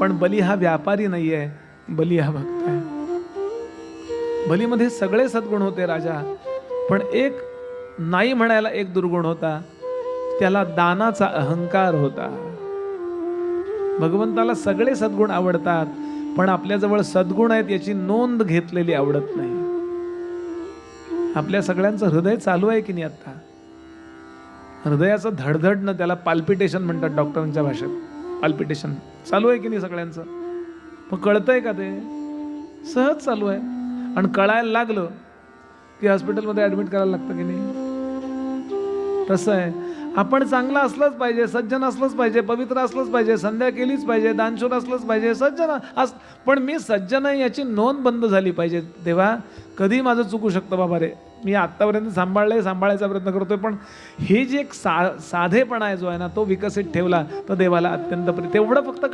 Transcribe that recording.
पण बली हा व्यापारी नाही आहे बली हा भक्त आहे. बलीमध्ये सगळे सद्गुण होते राजा पण एक नाही म्हणायला एक दुर्गुण होता त्याला दानाचा अहंकार होता. भगवंताला सगळे सद्गुण आवडतात पण आपल्याजवळ सद्गुण आहेत याची नोंद घेतलेली आवडत नाही. आपल्या सगळ्यांचं हृदय चालू आहे की नाही आता हृदयाचं धडधडणं त्याला पाल्पिटेशन म्हणतात डॉक्टरांच्या भाषेत. पाल्पिटेशन चालू आहे की नाही सगळ्यांचं? मग कळतंय का ते? सहज चालू आहे. आणि कळायला लागलं की हॉस्पिटलमध्ये ॲडमिट करायला लागतं की नाही? तसं आहे. आपण चांगलं असलंच पाहिजे सज्जन असलंच पाहिजे पवित्र असलंच पाहिजे संध्या केलीच पाहिजे दानशूर असलंच पाहिजे सज्जन अस पण मी सज्जन आहे याची नोंद बंद झाली पाहिजे. तेव्हा कधी माझं चुकू शकतं बाबा रे. मी आत्तापर्यंत सांभाळलंय सांभाळायचा प्रयत्न करतोय पण हे जे एक सा साधेपणा आहे जो आहे ना तो विकसित ठेवला तर देवाला अत्यंत प्रिय. तेवढं फक्त